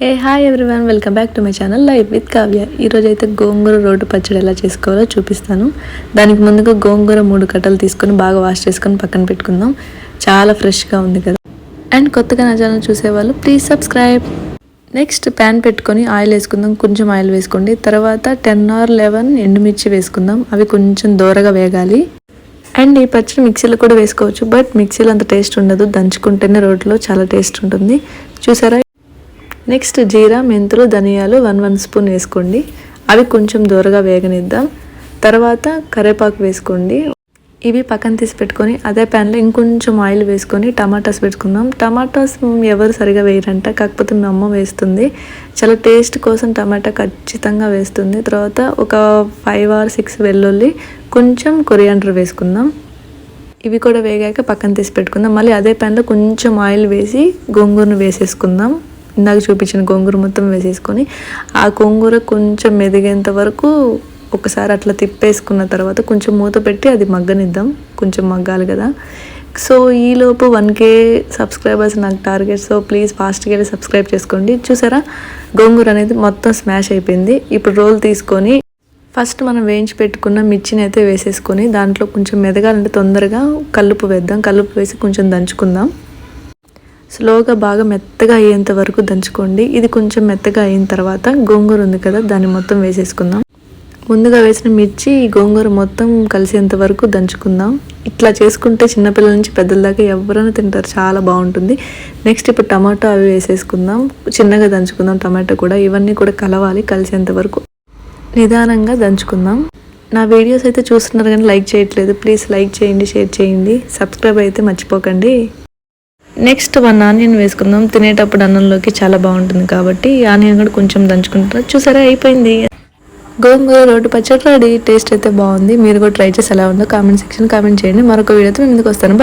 Hey hi everyone welcome back to my channel live with Kavya ఈరోజు అయితే గోంగూర రోడ్డు పచ్చడి ఎలా చేసుకోవాలో చూపిస్తాను. దానికి ముందుగా గోంగూర మూడు కట్టలు తీసుకొని బాగా వాష్ చేసుకొని పక్కన పెట్టుకుందాం. చాలా ఫ్రెష్గా ఉంది కదా. అండ్ కొత్తగా నా ఛానల్ చూసేవాళ్ళు ప్లీజ్ సబ్స్క్రైబ్ నెక్స్ట్ ప్యాన్ పెట్టుకొని ఆయిల్ వేసుకుందాం. కొంచెం ఆయిల్ వేసుకోండి. తర్వాత టెన్ ఆర్ లెవెన్ ఎండుమిర్చి వేసుకుందాం. అవి కొంచెం దూరగా వేగాలి. అండ్ ఈ పచ్చడి మిక్సీలో కూడా వేసుకోవచ్చు బట్ మిక్సీలో అంత టేస్ట్ ఉండదు. దంచుకుంటేనే రోడ్లో చాలా టేస్ట్ ఉంటుంది. చూసారా? నెక్స్ట్ జీరా మెంతులు ధనియాలు వన్ వన్ స్పూన్ వేసుకోండి. అవి కొంచెం దూరగా వేగనిద్దాం. తర్వాత కరివేపాకు వేసుకోండి. ఇవి పక్కన తీసి పెట్టుకొని అదే ప్యాన్లో ఇంకొంచెం ఆయిల్ వేసుకొని టమాటాస్ పెట్టుకుందాం. టమాటాస్ ఎవరు సరిగా వేయరంట కాకపోతే మీ అమ్మ వేస్తుంది. చాలా టేస్ట్ కోసం టమాటా ఖచ్చితంగా వేస్తుంది. తర్వాత ఒక ఫైవ్ ఆర్ సిక్స్ వెల్లుల్లి కొంచెం కొరియాండర్ వేసుకుందాం. ఇవి కూడా వేగాక పక్కన తీసి పెట్టుకుందాం. మళ్ళీ అదే ప్యాన్లో కొంచెం ఆయిల్ వేసి గోంగూరను వేసేసుకుందాం. ఇందాక చూపించిన గోంగూర మొత్తం వేసేసుకొని ఆ గోంగూర కొంచెం మెదిగేంత వరకు ఒకసారి అట్లా తిప్పేసుకున్న తర్వాత కొంచెం మూత పెట్టి అది మగ్గనిద్దాం. కొంచెం మగ్గాలి కదా. సో ఈలోపు వన్ కే సబ్స్క్రైబర్స్ నాకు టార్గెట్. సో ప్లీజ్ ఫాస్ట్గా వెళ్ళి సబ్స్క్రైబ్ చేసుకోండి. చూసారా? గోంగూర అనేది మొత్తం స్మాష్ అయిపోయింది. ఇప్పుడు రోల్ తీసుకొని ఫస్ట్ మనం వేయించి పెట్టుకున్న మిర్చిని అయితే వేసేసుకొని దాంట్లో కొంచెం మెదగాలంటే తొందరగా కల్లుపు వేద్దాం. కల్లుపు వేసి కొంచెం దంచుకుందాం. స్లోగా బాగా మెత్తగా అయ్యేంత వరకు దంచుకోండి. ఇది కొంచెం మెత్తగా అయిన తర్వాత గోంగూర ఉంది కదా దాన్ని మొత్తం వేసేసుకుందాం. ముందుగా వేసిన మిర్చి ఈ గోంగూర మొత్తం కలిసేంత వరకు దంచుకుందాం. ఇట్లా చేసుకుంటే చిన్నపిల్లల నుంచి పెద్దల దాకా ఎవరైనా తింటారు చాలా బాగుంటుంది. నెక్స్ట్ ఇప్పుడు టమాటో అవి వేసేసుకుందాం. చిన్నగా దంచుకుందాం టమాటో కూడా. ఇవన్నీ కూడా కలవాలి కలిసేంత వరకు. నిదానంగా దంచుకుందాం. నా వీడియోస్ అయితే చూస్తున్నారు కానీ లైక్ చేయట్లేదు. ప్లీజ్ లైక్ చేయండి షేర్ చేయండి. సబ్స్క్రైబ్ అయితే మర్చిపోకండి. నెక్స్ట్ వన్ ఆనియన్ వేసుకుందాం. తినేటప్పుడు అన్నంలోకి చాలా బాగుంటుంది కాబట్టి ఈ ఆనియన్ కూడా కొంచెం దంచుకుంటారు చూసారా అయిపోయింది. గోంగూర రోడ్డు పచ్చడి రెడీ. టేస్ట్ అయితే బాగుంది. మీరు కూడా ట్రై చేసి ఎలా ఉందో కామెంట్ సెక్షన్ కామెంట్ చేయండి. మరొక వీడియోతో ముందుకు వస్తాను.